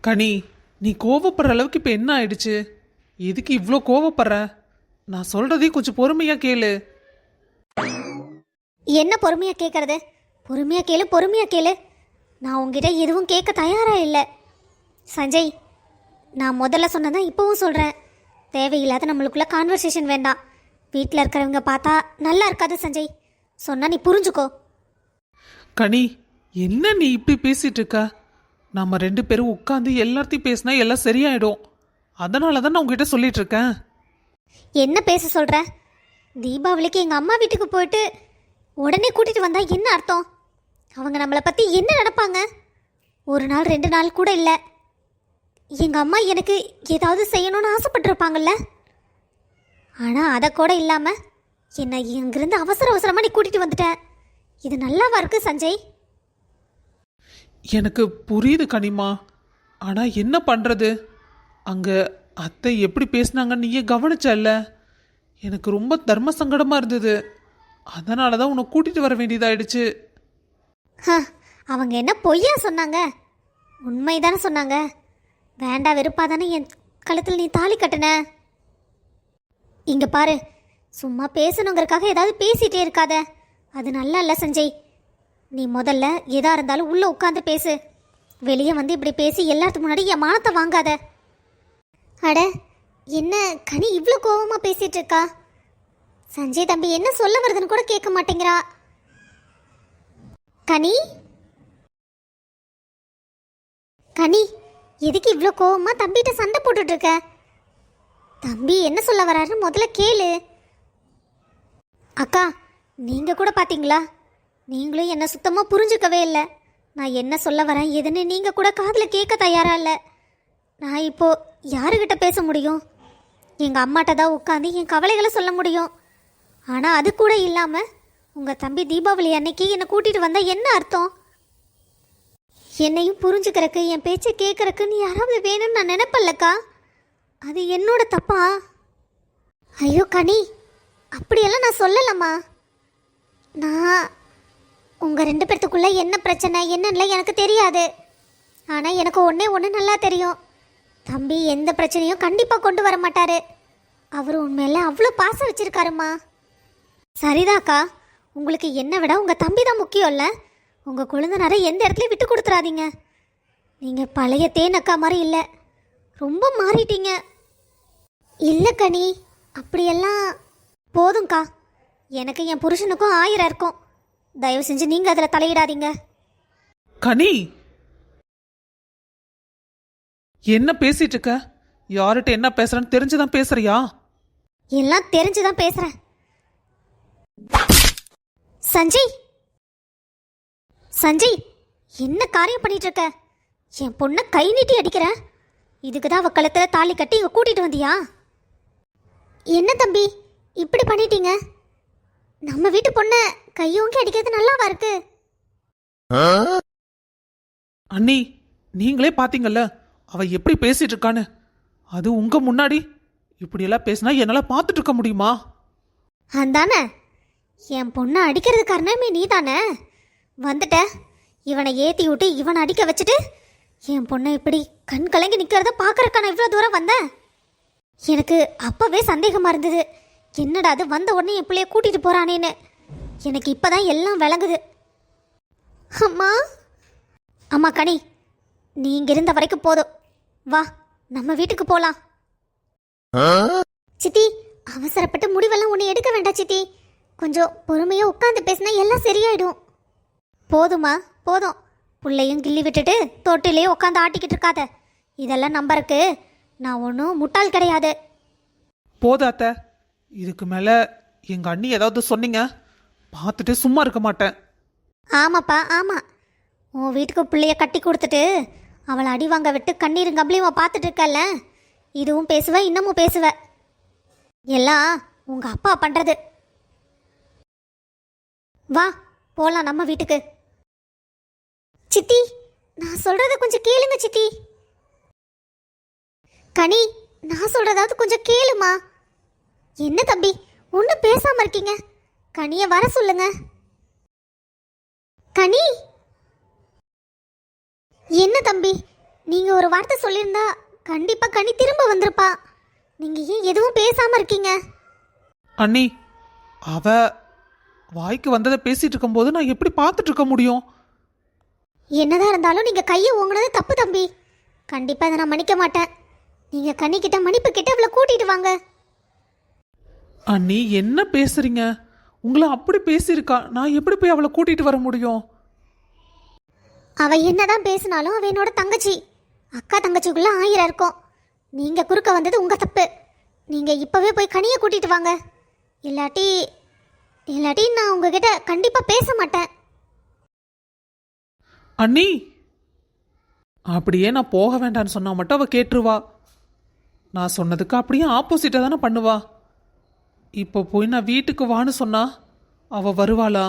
கனி நீ கோவப்படுற அளவுக்கு இப்போ என்ன ஆயிடுச்சு? எதுக்கு இவ்வளோ கோவப்படுற? நான் சொல்றதையும் கொஞ்சம் பொறுமையா கேளு. என்ன பொறுமையா கேட்கறது பொறுமையா கேளு பொறுமையா கேளு. நான் உங்ககிட்ட எதுவும் கேட்க தயாரா இல்லை. சஞ்சய் நான் முதல்ல சொன்னதான் இப்போவும் சொல்கிறேன் தேவையில்லாத நம்மளுக்குள்ள கான்வர்சேஷன் வேண்டாம். வீட்டில் இருக்கிறவங்க பார்த்தா நல்லா இருக்காது சஞ்சய். சொன்னா நீ புரிஞ்சுக்கோ. கனி என்ன நீ இப்படி பேசிட்டு இருக்க? நம்ம ரெண்டு பேரும் உட்காந்து எல்லாத்தையும் பேசினா எல்லாம் சரியாயிடும். அதனால தான் நான் உங்ககிட்ட சொல்லிட்டு இருக்கேன் என்ன பேச சொல்ற? தீபாவளிக்கு எங்கள் அம்மா வீட்டுக்கு போயிட்டு உடனே கூட்டிட்டு வந்தா என்ன அர்த்தம்? அவங்க நம்மளை பற்றி என்ன நினைப்பாங்க? ஒரு நாள் ரெண்டு நாள் கூட இல்லை. எங்கள் அம்மா எனக்கு ஏதாவது செய்யணும்னு ஆசைப்பட்டிருப்பாங்கல்ல? ஆனால் அதை கூட இல்லாமல் என்னை இங்கிருந்து அவசர அவசரமாக நீ கூட்டிகிட்டு வந்துட்ட. இது நல்லாவா இருக்கு சஞ்சய்? எனக்கு புரியுது கனிமா. ஆனால் என்ன பண்ணுறது அங்கே அத்தை எப்படி பேசுனாங்கன்னு நீயே கவனிச்சல்ல. எனக்கு ரொம்ப தர்ம சங்கடமாக இருந்தது. அதனால தான் உன்னை கூட்டிகிட்டு வர வேண்டியதாயிடுச்சு. ஹ, அவங்க என்ன பொய்யா சொன்னாங்க? உண்மைதானே சொன்னாங்க. வேண்டா வெறுப்பா தானே என் கழுத்தில் நீ தாலி கட்டின? இங்கே பாரு சும்மா பேசணுங்கிறக்காக ஏதாவது பேசிகிட்டே இருக்காத. அது நல்லா இல்லை சஞ்சய். நீ முதல்ல எதா இருந்தாலும் உள்ள உட்காந்து பேசு. வெளியே வந்து இப்படி பேசி எல்லாத்துக்கு முன்னாடி என் மானத்தை வாங்காத. அட என்ன கனி இவ்வளோ கோபமாக பேசிட்டு இருக்கா? சஞ்சய் தம்பி என்ன சொல்ல வருதுன்னு கூட கேட்க மாட்டேங்கிறா. கனி? கனி எதுக்கு இவ்வளோ கோவமாக தம்பிகிட்ட சண்டை போட்டுட்ருக்க தம்பி என்ன சொல்ல வராருன்னு முதல்ல கேளு. அக்கா நீங்கள் கூட பார்த்தீங்களா நீங்களும் என்ன சுத்தமாக புரிஞ்சுக்கவே இல்லை. நான் என்ன சொல்ல வரேன் எதுன்னு நீங்கள் கூட காதில் கேட்க தயாராக இல்லை. நான் இப்போது யாருக்கிட்ட பேச முடியும்? எங்கள் அம்மாட்ட தான் உட்காந்து என் கவலைகளை சொல்ல முடியும். ஆனால் அது கூட இல்லாமல் உங்கள் தம்பி தீபாவளி அன்னைக்கு என்னை கூட்டிகிட்டு வந்தால் என்ன அர்த்தம்? என்னையும் புரிஞ்சுக்கிறக்கு என் பேச்சை கேட்கறக்கு நீ யாராவது வேணும்னு நான் நினைப்பல்லக்கா? அது என்னோட தப்பா? ஐயோ கனி அப்படியெல்லாம் நான் சொல்லலம்மா. நான் உங்கள் ரெண்டு பேர்த்துக்குள்ளே என்ன பிரச்சனை என்னன்னு எனக்கு தெரியாது. ஆனால் எனக்கு ஒன்றே ஒன்று நல்லா தெரியும். தம்பி எந்த பிரச்சனையும் கண்டிப்பாக கொண்டு வர மாட்டாரு. அவர் உண்மையில அவ்வளோ பாசம் வச்சிருக்காருமா. சரிதாக்கா உங்களுக்கு என்ன விட உங்கள் தம்பி தான் முக்கியம் இல்லை. உங்கள் குழந்தைனாரை எந்த இடத்துலையும் விட்டு கொடுத்துறாதீங்க. நீங்கள் பழைய தேனக்கா மாதிரி இல்லை. ரொம்ப மாறிட்டீங்க. இல்லை கனி அப்படியெல்லாம் போதும்க்கா. எனக்கு என் புருஷனுக்கும் ஆயிரம் இருக்கும். தயவு செஞ்சு நீங்கள் அதில் தலையிடாதீங்க. கனி! என்ன பேசிட்டு இருக்க? யார்கிட்ட என்ன பேசுறேன்னு தெரிஞ்சுதான் பேசுறியா? எல்லாம் தெரிஞ்சு தான் பேசுகிறேன் சஞ்சய்! சஞ்சய் என்ன காரியம் பண்ணிட்டு இருக்க? என் பொண்ணை கை நீட்டி அடிக்கிற? இதுக்கு தான் அவ கழுத்துல தாலி கட்டி இங்க கூட்டிட்டு வந்தியா? என்ன தம்பி இப்படி பண்ணிட்டீங்க? நம்ம வீட்டு பொண்ணை கையோங்கி அடிக்கிறது நல்லாவா இருக்கு? அண்ணி நீங்களே பாத்தீங்கல்ல அவ எப்படி பேசிட்டு இருக்கான்னு? அது உங்க முன்னாடி இப்படியெல்லாம் பேசினா என்னால பார்த்துட்டு இருக்க முடியுமா? அந்தானே என் பொண்ணை அடிக்கிறது காரணமே நீ தானே வந்துட்ட இவனை ஏற்றி விட்டு இவனை அடிக்க வச்சுட்டு என் பொண்ணை இப்படி கண் கலங்கி நிற்கிறத பார்க்கறக்கா நான் இவ்வளோ தூரம் வந்தேன்? எனக்கு அப்போவே சந்தேகமாக இருந்தது. என்னடா அது வந்த உடனே என் பிள்ளைய கூட்டிகிட்டு போகிறானேன்னு எனக்கு இப்போ தான் எல்லாம் விளங்குது. அம்மா? அம்மா கனி நீ இங்க இருந்த வரைக்கும் போதும். வா நம்ம வீட்டுக்கு போகலாம் சித்தி அவசரப்பட்டு முடிவெல்லாம் ஒன்று எடுக்க வேண்டாம் சித்தி. கொஞ்சம் பொறுமையா உட்காந்து பேசினா எல்லாம் சரியாயிடும். போதுமா போதும். புள்ளையும் கிள்ளி விட்டுட்டு தொட்டிலே உட்காந்து ஆட்டிக்கிட்டு இருக்காத. இதெல்லாம் நம்பருக்கு நான் ஒன்றும் முட்டாள் கிடையாது. போதும் அத்தை. இதுக்கு மேலே எங்கள் அண்ணி ஏதாவது சொன்னீங்க? பார்த்துட்டு சும்மா இருக்க மாட்டேன். ஆமாப்பா ஆமாம் உன் வீட்டுக்கு பிள்ளைய கட்டி கொடுத்துட்டு அவளை அடி வாங்க விட்டு கண்ணீரும் கம்பளியும் பார்த்துட்டு இருக்கல்ல? இதுவும் பேசுவ இன்னமும் பேசுவ. எல்லாம் உங்க அப்பா பண்றது. வா போலாம் நம்ம வீட்டுக்கு. சித்தி நான் சொல்றத கொஞ்சம் கேளுங்க சித்தி. கனி நான் சொல்றதாவது கொஞ்சம் கேளுமா? என்ன தம்பி? ஒன்றும் பேசாம இருக்கீங்க. கனியை வர சொல்லுங்க. கனி? என்ன தம்பி? நீங்கள் ஒரு வார்த்தை சொல்லியிருந்தா கண்டிப்பாக கனி திரும்ப வந்திருப்பா. நீங்கள் ஏன் எதுவும் பேசாமல் இருக்கீங்க? அண்ணி அவ வாய்க்கு வந்ததை பேசிட்டு இருக்கும்போது நான் எப்படி பார்த்துட்டு இருக்க முடியும்? என்னதான் இருந்தாலும் நீங்கள் கையை ஓங்குனது தப்பு தம்பி. கண்டிப்பாக இதை நான் மன்னிக்க மாட்டேன். நீங்கள் கனிக்கிட்ட மன்னிப்பு கிட்ட அவளை கூட்டிட்டு வாங்க. அண்ணி என்ன பேசுறீங்க? உங்களை அப்படி பேசியிருக்கா. நான் எப்படி போய் அவளை கூட்டிட்டு வர முடியும்? அவ என்னதான் பேசினாலும் அவ என்னோட தங்கச்சி. அக்கா தங்கச்சிக்குள்ள ஆயிரம் இருக்கும். நீங்க குறுக்க வந்தது உங்க தப்பு. நீங்க இப்பவே போய் கனியை கூட்டிட்டு வாங்க. இல்லாட்டி இல்லாட்டி நான் உங்ககிட்ட கண்டிப்பா பேச மாட்டேன். அண்ணி! அப்படியே நான் போக வேண்டாம்னு சொன்னா மட்டும் அவ கேட்டுருவா. நான் சொன்னதுக்கு அப்படியே ஆப்போசிட்டாக தானே பண்ணுவா. இப்போ போய் நான் வீட்டுக்கு வான்னு சொன்னா அவள் வருவாளா?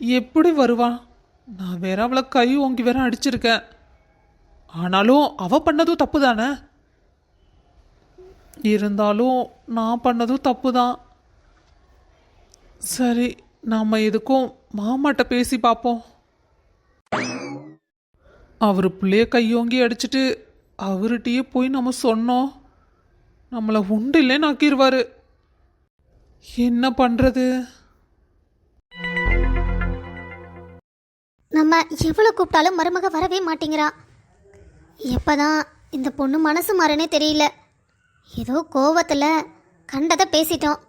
எப்படி வருவா? நான் வேற அவளை கை ஓங்கி வேற அடிச்சிருக்கேன். ஆனாலும் அவள் பண்ணதும் தப்பு தானே இருந்தாலும் நான் பண்ணதும் தப்பு தான் சரி நாம் எதுக்கும் மாமாட்ட பேசி பார்ப்போம் அவர் பிள்ளைய கையோங்கி அடிச்சிட்டு அவர்கிட்டயே போய் நம்ம சொன்னோம். நம்மளை உண்டு இல்லைன்னு ஆக்கிடுவாரு என்ன பண்ணுறது நம்ம எவ்வளோ கூப்பிட்டாலும் மருமக வரவே மாட்டேங்கிறா. எப்பதான் இந்த பொண்ணு மனசு மாறனே தெரியல. ஏதோ கோவத்தில் கண்டதை பேசிட்டோம்.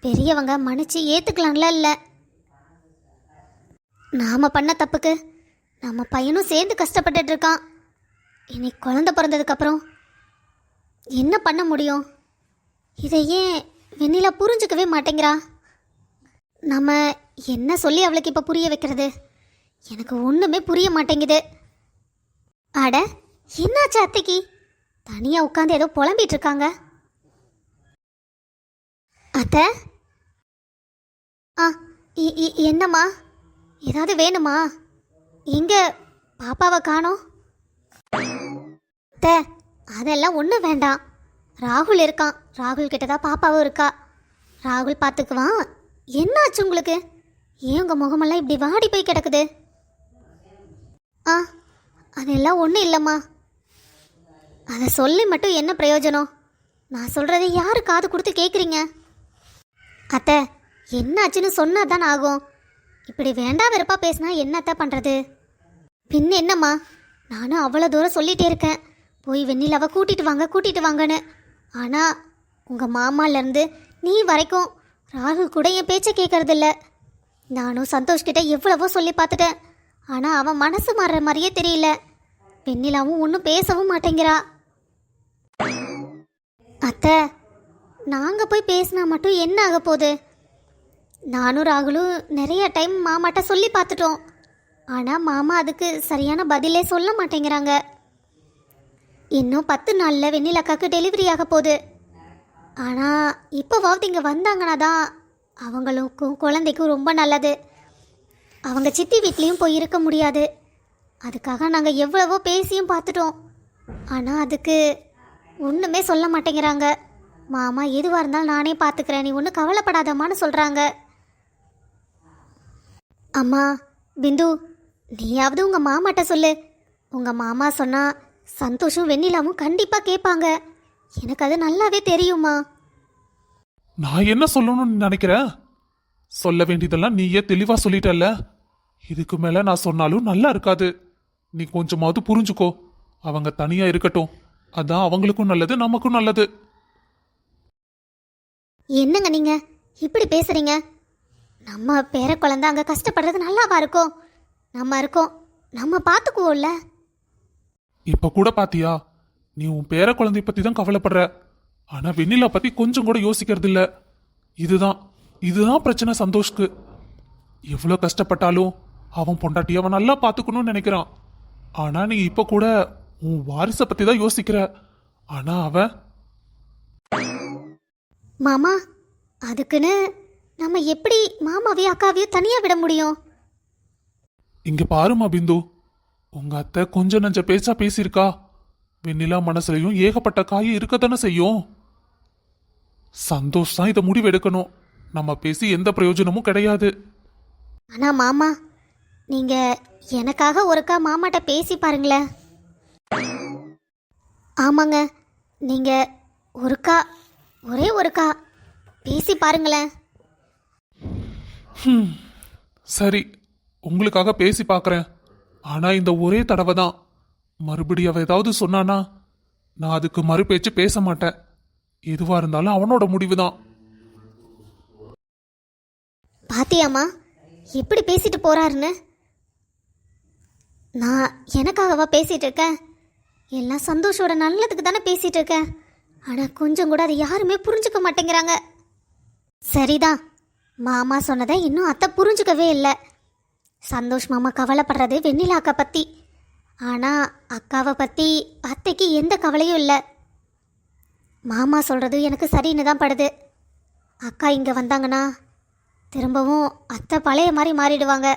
பெரியவங்க மன்னிச்சு ஏற்றுக்கலாம்ல இல்லை. நாம் பண்ண தப்புக்கு நம்ம பையனும் சேர்ந்து கஷ்டப்பட்டுட்டு இருக்கான். இனி குழந்தை பிறந்ததுக்கப்புறம் என்ன பண்ண முடியும்? இதை ஏன் வெண்ணிலா புரிஞ்சுக்கவே மாட்டேங்கிறா. நம்ம என்ன சொல்லி அவளுக்கு இப்போ புரிய வைக்கிறது? எனக்கு ஒன்றுமே புரிய மாட்டேங்குது. அட என்னாச்சு அத்தைக்கு? தனியாக உட்காந்து ஏதோ புலம்பிட்டு இருக்காங்க. அத்தை? ஆ இ- இ- என்னம்மா? ஏதாவது வேணுமா? எங்க பாப்பாவை காணோம்? அத்தை அதெல்லாம் ஒன்றும் வேண்டாம். ராகுல் இருக்கான். ராகுல் கிட்ட தான் பாப்பாவும் இருக்கா. ராகுல் பார்த்துக்குவான் என்னாச்சு உங்களுக்கு? ஏன் உங்கள் முகமெல்லாம் இப்படி வாடி போய் கிடக்குது? ஆ அதெல்லாம் ஒன்றும் இல்லைம்மா. அதை சொல்லி மட்டும் என்ன பிரயோஜனம்? நான் சொல்கிறத யாரு காது கொடுத்து கேட்குறீங்க அத்தை என்னாச்சுன்னு சொன்னா தான் ஆகும். இப்படி வேண்டா வெறுப்பா பேசினா என்னத்த பண்ணுறது பின்ன என்னம்மா? நானும் அவ்வளோ தூரம் சொல்லிகிட்டே இருக்கேன். போய் வெண்ணிலாவை கூட்டிகிட்டு வாங்க கூட்டிகிட்டு வாங்கன்னு. ஆனால் உங்கள் மாமாலேருந்து நீ வரைக்கும் ராகுல் கூட என் பேச்சை கேட்கறதில்ல நானும் சந்தோஷ்கிட்ட எவ்வளவோ சொல்லி பார்த்துட்டேன் ஆனால் அவன் மனசு மாறுற மாதிரியே தெரியல. வெண்ணிலாவும் ஒன்றும் பேசவும் மாட்டேங்கிறா. அத்தை நாங்கள் போய் பேசினா மட்டும் என்ன ஆக போகுது? நானும் ராகுலும் நிறைய டைம் மாமாட்ட சொல்லி பார்த்துட்டோம் ஆனால் மாமா அதுக்கு சரியான பதிலே சொல்ல மாட்டேங்கிறாங்க. இன்னும் பத்து நாளில் வெண்ணிலக்காக்கு டெலிவரி ஆக போகுது. ஆனால் இப்போவாவது இங்கே வந்தாங்கன்னா தான் அவங்களுக்கும் குழந்தைக்கும் ரொம்ப நல்லது. அவங்க சித்தி வீட்லேயும் போய் இருக்க முடியாது. அதுக்காக நாங்கள் எவ்வளவோ பேசியும் பார்த்துட்டோம். ஆனால் அதுக்கு ஒன்றுமே சொல்ல மாட்டேங்கிறாங்க. மாமா எதுவாக இருந்தாலும் நானே பார்த்துக்கிறேன். நீ ஒன்றும் கவலைப்படாதம்மான்னு சொல்கிறாங்க அம்மா பிந்து நீயாவது உங்கள் மாமாட்ட சொல்லு. உங்கள் மாமா சொன்னால் சந்தோஷம் வெண்ணிலாவும் கண்டிப்பாக கேட்பாங்க. எனக்கு அது நல்லாவே தெரியுமா நான் என்ன சொல்லணும்னு நினைக்கிறேன் சொல்ல வேண்டியதெல்லாம் நீயே தெளிவா சொல்லிட்டல்ல. இதுக்கு மேல நான் சொன்னாலும் நல்லா இருக்காது. நீ கொஞ்சமாவது புரிஞ்சுக்கோ. அவங்க தனியா இருக்கட்டும். அதான் அவங்களுக்கும் நல்லது நமக்கும் நல்லது. என்னங்க நீங்க? இப்படி பேசுறீங்க? நம்ம பேர குழந்தை அங்க கஷ்டப்படுறது நல்லாவா இருக்கும்? நம்ம இருக்கோம். நம்ம பார்த்துக்குவோம்ல இப்ப கூட பாத்தியா? நீ உன் பேர குழந்தைய பத்தி தான் கவலைப்படுற. ஆனா வெண்ணிலா பத்தி கொஞ்சம் கூட யோசிக்கிறது இல்ல இதுதான் இதுதான் பிரச்சனை சந்தோஷ்க்கு. எவ்வளவு கஷ்டப்பட்டாலும் அவன் பொண்டாட்டி அவன் நல்லா பாத்துக்கணும்னு நினைக்கிறான். ஆனா நீ இப்ப கூட உன் வாரிசை பத்தி தான் யோசிக்கிற. ஆனா அவன் மாமா அதுக்குன்னு நம்ம எப்படி மாமாவையும் அக்காவையும் தனியா விட முடியும்? இங்க பாருமா பிந்து. உங்க அத்தை கொஞ்ச நஞ்ச பேச்சா பேசியிருக்கா? வெண்ணிலா மனசுலயும் ஏகப்பட்ட காய் இருக்கத்தானே செய்யும்? சந்தோஷ் தான் இதை முடிவெடுக்கணும். நம்ம பேசி எந்த பிரயோஜனமும் கிடையாது. ஆனா மாமா நீங்க எனக்காக ஒருக்கா மாமாட்ட பேசி பாருங்களேன். ஆமாங்க நீங்கள் ஒருக்கா ஒரே ஒருக்கா பேசி பாருங்களேன். சரி உங்களுக்காக பேசி பார்க்கறேன் ஆனா இந்த ஒரே தடவை தான். மறுபடியும் அவ ஏதாவது சொன்னானா? நான் அதுக்கு மறுபேச்சு பேச மாட்டேன். எதுவா இருந்தாலும் அவனோட முடிவு தான். பாத்தியாமா எப்படி பேசிட்டு போறாருன்னு? நான் எனக்காகவா பேசிட்டு இருக்கேன்? எல்லாம் சந்தோஷோட நல்லதுக்கு தானே பேசிட்டு இருக்கேன். ஆனா கொஞ்சம் கூட அதை யாருமே புரிஞ்சுக்க மாட்டேங்கிறாங்க. சரிதான். மாமா சொன்னதை இன்னும் அத்தை புரிஞ்சுக்கவே இல்லை. சந்தோஷ் மாமா கவலைப்படுறது வெண்ணிலா அக்கா பற்றி ஆனால் அக்காவை பற்றி அத்தைக்கு எந்த கவலையும் இல்லை. மாமா சொல்கிறது எனக்கு சரின்னு தான் படுது. அக்கா இங்கே வந்தாங்கன்னா திரும்பவும் அத்தை பழைய மாதிரி மாறிடுவாங்க.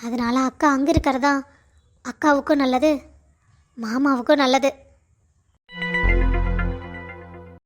அதனால் அக்கா அங்கே இருக்கிறதா அக்காவுக்கும் நல்லது மாமாவுக்கும் நல்லது.